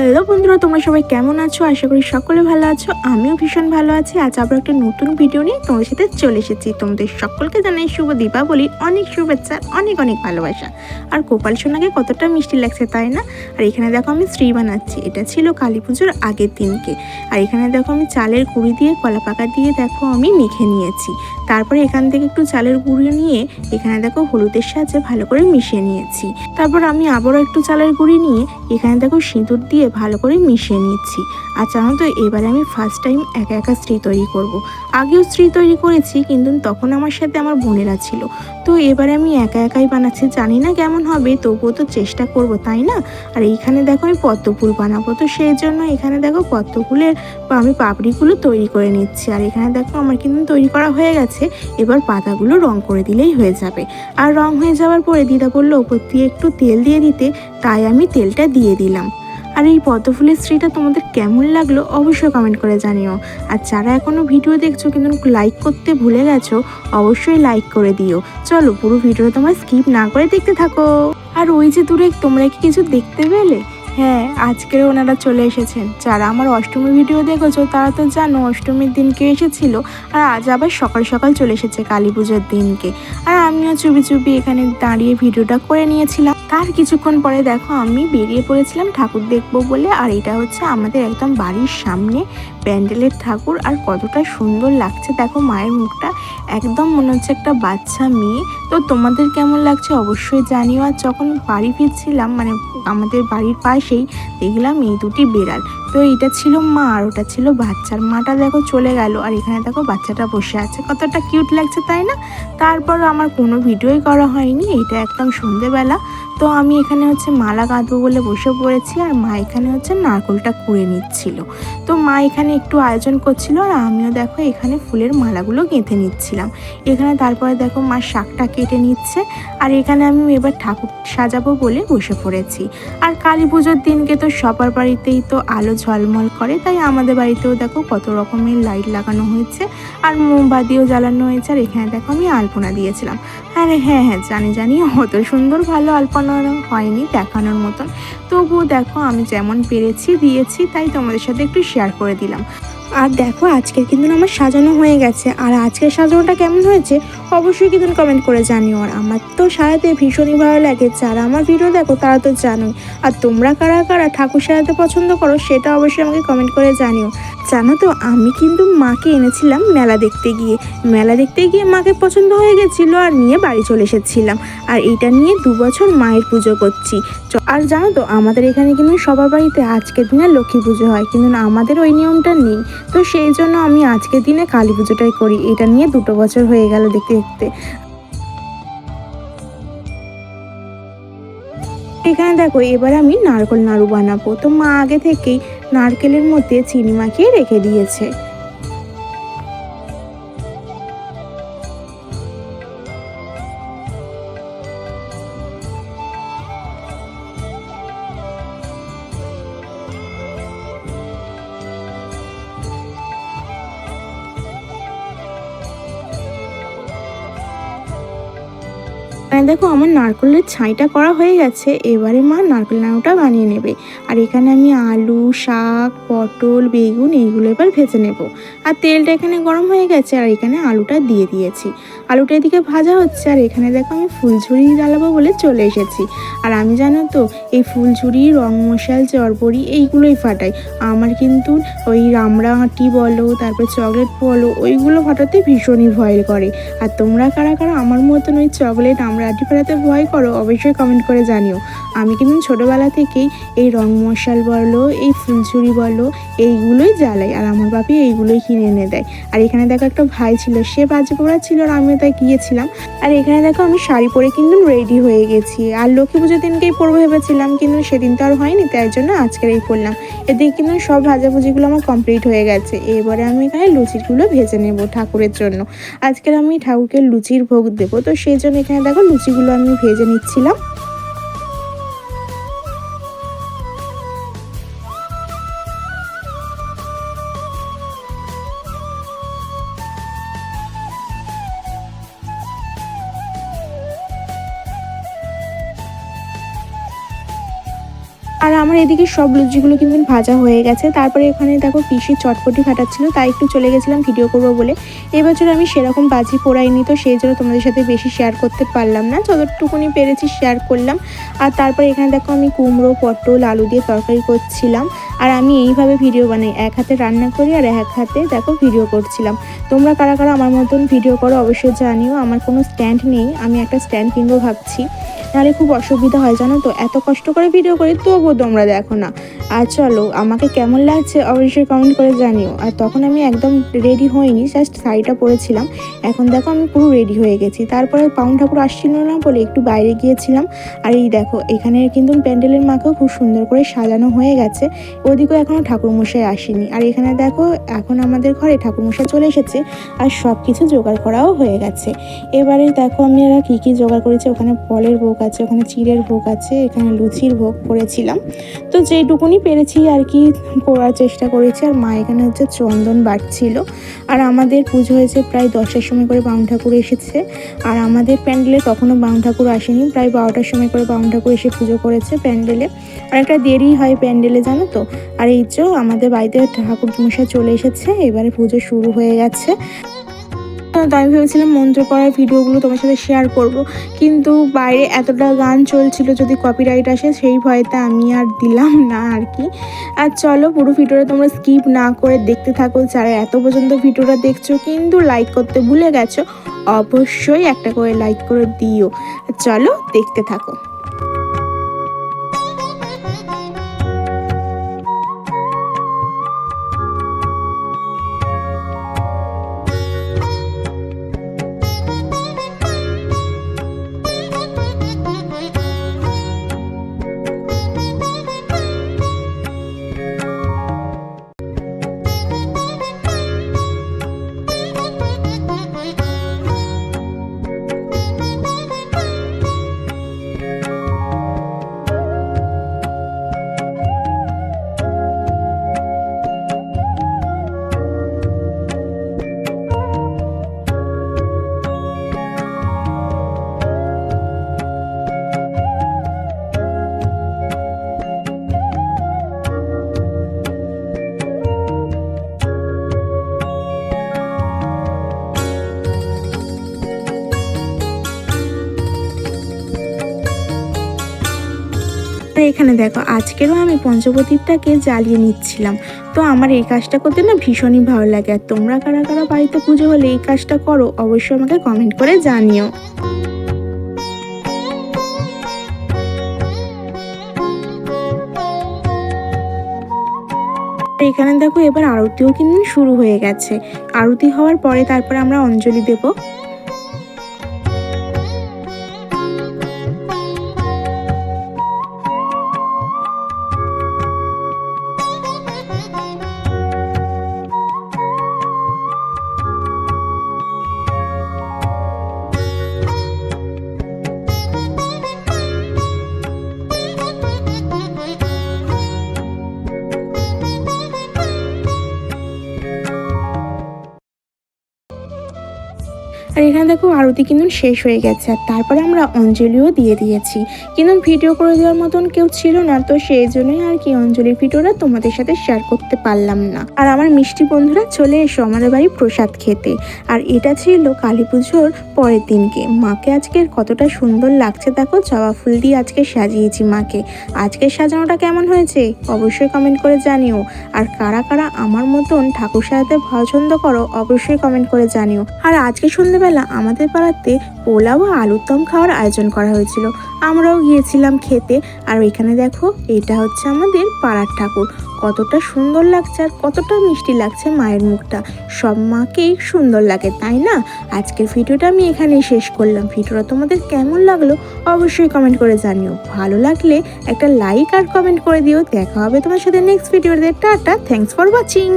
Hello বন্ধুরা, তোমরা সবাই কেমন আছো? আশা করি সকলে ভালো আছো। আমিও ভীষণ ভালো আছি। আজ আবার একটা নতুন ভিডিও নিয়ে তোমাদের সাথে চলে এসেছি। তোমাদের সকলকে জানাই শুভ দীপাবলি। অনেক শুভেচ্ছা, অনেক অনেক ভালোবাসা। আর গোপাল সোনাকে কতটা মিষ্টি লাগছে, তাই না? আর এখানে দেখো আমি শ্রী বানাচ্ছি। এটা ছিল কালী পুজোর আগের দিনকে। আর এখানে দেখো আমি চালের কুড়ি দিয়ে কলা পাকা দিয়ে দেখো আমি মেখে নিয়েছি। তারপরে এখান থেকে একটু চালের গুঁড়ি নিয়ে এখানে দেখো হলুদের সাহায্যে ভালো করে মিশিয়ে নিয়েছি। তারপর আমি আবারও একটু চালের গুঁড়ি নিয়ে এখানে দেখো সিঁদুর দিয়ে ভালো করে মিশিয়ে নিচ্ছি। আর জানো তো, এবারে আমি ফার্স্ট টাইম একা একা স্ত্রী তৈরি করব। আগেও স্ত্রী তৈরি করেছি, কিন্তু তখন আমার সাথে আমার বোনেরা ছিল। তো এবারে আমি একা একাই বানাচ্ছি, জানি না কেমন হবে, তবুও তো চেষ্টা করব, তাই না? আর এইখানে দেখো আমি পদ্ম ফুল বানাবো, তো সেই জন্য এখানে দেখো পদ্ম ফুলের আমি পাপড়িগুলো তৈরি করে নিচ্ছি। আর এখানে দেখো আমার কিন্তু তৈরি করা হয়ে গেছে। এবার পাতাগুলো রং করে দিলেই হয়ে যাবে। আর রং হয়ে যাওয়ার পরে দিদা বলল, ওপর দিয়ে একটু তেল দিয়ে দিতে। তাই আমি তেলটা দিয়ে দিলাম। আর এই পদ্মফুলের স্ত্রীটা তোমাদের কেমন লাগল অবশ্যই কমেন্ট করে জানিও। আর যারা এখনও ভিডিও দেখছ কিন্তু লাইক করতে ভুলে গেছো, অবশ্যই লাইক করে দিও। চলো পুরো ভিডিওটা তোমার স্কিপ না করে দেখতে থাকো। আর ওই যে দূরে তোমরা কি কিছু দেখতে পেলে? হ্যাঁ আজকের ওনারা চলে এসেছেন। যারা আমার অষ্টমী ভিডিও দেখেছ, তারা তো জানো অষ্টমীর দিনকে এসেছিল, আর আজ আবার সকাল সকাল চলে এসেছে কালী পুজোর দিনকে। আর আমিও চুপি চুপি এখানে দাঁড়িয়ে ভিডিওটা করে নিয়েছিলাম। তার কিছুক্ষণ পরে দেখো আমি বেরিয়ে পড়েছিলাম ঠাকুর দেখব বলে, আর এটা হচ্ছে আমাদের একদম বাড়ির সামনে প্যান্ডেলের ঠাকুর, আর কতটা সুন্দর লাগছে। দেখো মায়ের মুখটা একদম মনে হচ্ছে একটা বাচ্চা মেয়ে। তো তোমাদের কেমন লাগছে অবশ্যই জানিও। আর যখন বাড়ি ফিরছিলাম মানে আমাদের বাড়ির পাশেই দেখলাম এই দুটি বেড়াল। তো এটা ছিল মা, আর ওটা ছিল বাচ্চার মাটা দেখো চলে গেল, আর এখানে দেখো বাচ্চাটা বসে আছে। কতটা কিউট লাগছে, তাই না? তারপর আমার কোনো ভিডিওই করা হয়নি। এটা একদম সন্ধেবেলা। তো আমি এখানে হচ্ছে মালা গাঁথবো বলে বসে পড়েছি আর মা এখানে হচ্ছে নারকলটা কুড়ে নিচ্ছিল। তো মা এখানে একটু আয়োজন করছিল আর আমিও দেখো এখানে ফুলের মালাগুলো গেঁথে নিচ্ছিলাম। এখানে তারপরে দেখো মা শাকটা কেটে নিচ্ছে আর এখানে আমি এবার ঠাকুর সাজাবো বলে বসে পড়েছি। আর কালী পুজোর দিনকে তো সবার বাড়িতেই তো আলো ঝলমল করে, তাই আমাদের বাড়িতেও দেখো কত রকমের লাইট লাগানো হয়েছে আর মোমবাতিও জ্বালানো হয়েছে আর এখানে দেখো আমি আলপনা দিয়েছিলাম। আরে হ্যাঁ হ্যাঁ জানি জানি, অত সুন্দর ভালো আলপনা হয়নি দেখানোর মতন। তবুও দেখো আমি যেমন পেরেছি, দিয়েছি, তাই তোমাদের সাথে একটু শেয়ার করে দিলাম। আর দেখো, আজকের কিন্তু আমার সাজানো হয়ে গেছে। আর আজকের সাজানোটা কেমন হয়েছে, অবশ্যই কিন্তু কমেন্ট করে জানিও। আর আমার তো সারাতে ভীষণই ভালো লাগে। যারা আমার ভিডিও দেখো, তারা তো জানোই। আর তোমরা কারা কারা ঠাকুর সাজাতে পছন্দ করো, সেটা অবশ্যই আমাকে কমেন্ট করে জানিও। জানো তো, আমি কিন্তু মাকে এনেছিলাম মেলা দেখতে গিয়ে। মেলা দেখতে গিয়ে মাকে পছন্দ হয়ে গেছিল আর নিয়ে বাড়ি চলে এসেছিলাম। আর এটা নিয়ে দু বছর মায়ের পুজো করছি। আর জানো তো, আমাদের এখানে কিন্তু সবার বাড়িতে আজকের দিনে লক্ষ্মী পুজো হয়, কিন্তু আমাদের ওই নিয়মটা নেই। তো সেই জন্য আমি আজকের দিনে কালী পুজোটাই করি, এটা নিয়ে দুটো বছর হয়ে গেল দেখতে দেখতে। এখানে দেখো, এবার আমি নারকল নাড়ু বানাবো। তো মা আগে থেকেই নারকেলের মধ্যে চিনি মাখিয়ে রেখে দিয়েছে। এখানে দেখো, আমার নারকলের ছাইটা করা হয়ে গেছে। এবারে মা নারকেল নাড়ুটা বানিয়ে নেবে। আর এখানে আমি আলু, শাক, পটল, বেগুন এইগুলো এবার ভেজে নেব। আর তেলটা এখানে গরম হয়ে গেছে আর এখানে আলুটা দিয়ে দিয়েছি। আলুটা এদিকে ভাজা হচ্ছে আর এখানে দেখো আমি ফুলঝুরি জ্বালাবো বলে চলে এসেছি। আর আমি জানো তো, এই ফুলঝুরি, রং মশাল, চরবড়ি এইগুলোই ফাটাই। আমার কিন্তু ওই হাঁটি বলো, তারপর চকলেট বলো, ওইগুলো ফাটাতে ভীষণই ভয় করে। আর তোমরা কারা কারা আমার মতন ওই চকলেট আমরা আটি ফেরাতে ভয় করো, অবশ্যই কমেন্ট করে জানিও। আমি কিন্তু ছোটোবেলা থেকেই এই রং মশাল বলো, এই ফুলঝুরি বলো, এইগুলোই জ্বালাই। আর আমার বাপি এইগুলোই কিনে এনে দেয়। আর এখানে দেখো একটা ভাই ছিল, সে বাজে পড়া ছিল আর আমিও তাই গিয়েছিলাম। আর এখানে দেখো আমি শাড়ি পরে কিন্তু রেডি হয়ে গেছি। আর লক্ষ্মী পুজোর দিনকেই পরবো ভেবেছিলাম, কিন্তু সেদিন তো আর হয়নি, তাই জন্য আজকের এই পরলাম এদিকে কিন্তু সব ভাজাভুজিগুলো আমার কমপ্লিট হয়ে গেছে। এবারে আমি এখানে লুচিগুলো ভেজে নেব ঠাকুরের জন্য। আজকের আমি ঠাকুরকে লুচির ভোগ দেবো। তো সেই জন্য এখানে দেখো লুচিগুলো আমি ভেজে নিচ্ছিলাম। আর আমার এদিকে সব লুচিগুলো কিন্তু ভাজা হয়ে গেছে। তারপরে এখানে দেখো পিসি চটপটি ফাটাচ্ছিল, তাই একটু চলে গেছিলাম ভিডিও করব বলে। এবছর আমি সেরকম বাজি পোড়াইনি, তো সেই জন্য তোমাদের সাথে বেশি শেয়ার করতে পারলাম না। যতটুকুনি পেরেছি শেয়ার করলাম। আর তারপরে এখানে দেখো আমি কুমড়ো, পটল, আলু দিয়ে তরকারি করছিলাম। আর আমি এইভাবে ভিডিও বানাই, এক হাতে রান্না করি আর এক হাতে দেখো ভিডিও করছিলাম। তোমরা কারা কারা আমার মতন ভিডিও করো অবশ্যই জানিও, আমার কোনো স্ট্যান্ড নেই, আমি একটা স্ট্যান্ড কিনবো ভাবছি। নাহলে খুব অসুবিধা হয়, জানো তো? এত কষ্ট করে ভিডিও করি, তবুও তোমরা দেখো না। আর চলো, আমাকে কেমন লাগছে অবশ্যই কমেন্ট করে জানিও। আর তখন আমি একদম রেডি হইনি জাস্ট শাড়িটা পরেছিলাম। এখন দেখো আমি পুরো রেডি হয়ে গেছি। তারপরে পাউন ঠাকুর আসছিল না বলে একটু বাইরে গিয়েছিলাম। আর এই দেখো, এখানে কিন্তু প্যান্ডেলের মাকেও খুব সুন্দর করে সাজানো হয়ে গেছে। ওদিকেও এখনও ঠাকুরমশাই আসেনি। আর এখানে দেখো, এখন আমাদের ঘরে ঠাকুরমশাই চলে এসেছে। আর সব কিছু জোগাড় করাও হয়ে গেছে। এবারে দেখো আমি এরা কী কী জোগাড় করেছি, ওখানে ফলের ভোগ আছে, ওখানে চিড়ের ভোগ আছে, এখানে লুচির ভোগ করেছিলাম। তো যেটুকুনি পেরেছি আর কি করার চেষ্টা করেছি, আর মা এখানে হচ্ছে চন্দন বাটছিল। আর আমাদের পুজো হয়েছে প্রায় দশটার সময় করে বাউন ঠাকুর এসেছে। আর আমাদের প্যান্ডেলে তখনও বাউন ঠাকুর আসেনি, প্রায় বারোটার সময় করে বাউন ঠাকুর এসে পুজো করেছে প্যান্ডেলে। অনেকটা দেরি হয় প্যান্ডেলে, জানো তো? আর এই যে আমাদের বাড়িতে ঠাকুর মশাই চলে এসেছে, এবারে পুজো শুরু হয়ে গেছে। তো আমি ভেবেছিলাম মন্ত্র পড়ার ভিডিওগুলো তোমার সাথে শেয়ার করব। কিন্তু বাইরে এতটা গান চলছিল, যদি কপিরাইট আসে, সেই ভয়তে আমি আর দিলাম না আর কি। আর চলো, পুরো ভিডিওটা তোমরা স্কিপ না করে দেখতে থাকো। যারা এত পর্যন্ত ভিডিওটা দেখছ, কিন্তু লাইক করতে ভুলে গেছো, অবশ্যই একটা করে লাইক করে দিও। চলো, দেখতে থাকো। এখানে দেখো, আজকেরও আমি পঞ্চপ্রদীপটাকে জ্বালিয়ে নিচ্ছিলাম। তো আমার এই কাজটা করতে না ভীষণই ভালো লাগে। আর তোমরা কারা কারা বাড়িতে পুজো হলে এই কাজটা করো, অবশ্যই আমাকে কমেন্ট করে জানিও। এখানে দেখো, এবার আরতিও কিন্তু শুরু হয়ে গেছে। আরতি হওয়ার পরে তারপর আমরা অঞ্জলি দেবো। এখানে দেখো আরতি কিন্তু শেষ হয়ে গেছে। আর তারপরে আমরা অঞ্জলিও দিয়ে দিয়েছি। কিন্তু ভিডিও করে দেওয়ার মতন কেউ ছিল না, তো সেই জন্যই আর কি অঞ্জলির ভিডিওটা তোমাদের সাথে শেয়ার করতে পারলাম না। আর আমার মিষ্টি বন্ধুরা, চলে এসো আমাদের বাড়ি প্রসাদ খেতে। আর এটা ছিল কালী পুজোর পরের দিনকে। মাকে আজকের কতটা সুন্দর লাগছে দেখো, জবা ফুল দিয়ে আজকে সাজিয়েছি মাকে। আজকে সাজানোটা কেমন হয়েছে? অবশ্যই কমেন্ট করে জানিও। আর কারা কারা আমার মতন ঠাকুর সাজাতে পছন্দ করো, অবশ্যই কমেন্ট করে জানিও। আর আজকে সন্ধ্যেবেলা আমাদের পাড়াতে পোলাও ও আলুর দম খাওয়ার আয়োজন করা হয়েছিল। আমরাও গিয়েছিলাম খেতে। আর এখানে দেখো, এটা হচ্ছে আমাদের পাড়ার ঠাকুর। কতটা সুন্দর লাগছে আর কতটা মিষ্টি লাগছে মায়ের মুখটা। সব মাকেই সুন্দর লাগে, তাই না? আজকের ভিডিওটা আমি এখানেই শেষ করলাম। ভিডিওটা তোমাদের কেমন লাগল অবশ্যই কমেন্ট করে জানিও। ভালো লাগলে একটা লাইক আর কমেন্ট করে দিও। দেখা হবে তোমার সাথে নেক্সট ভিডিওতে টাটা থ্যাংকস ফর ওয়াচিং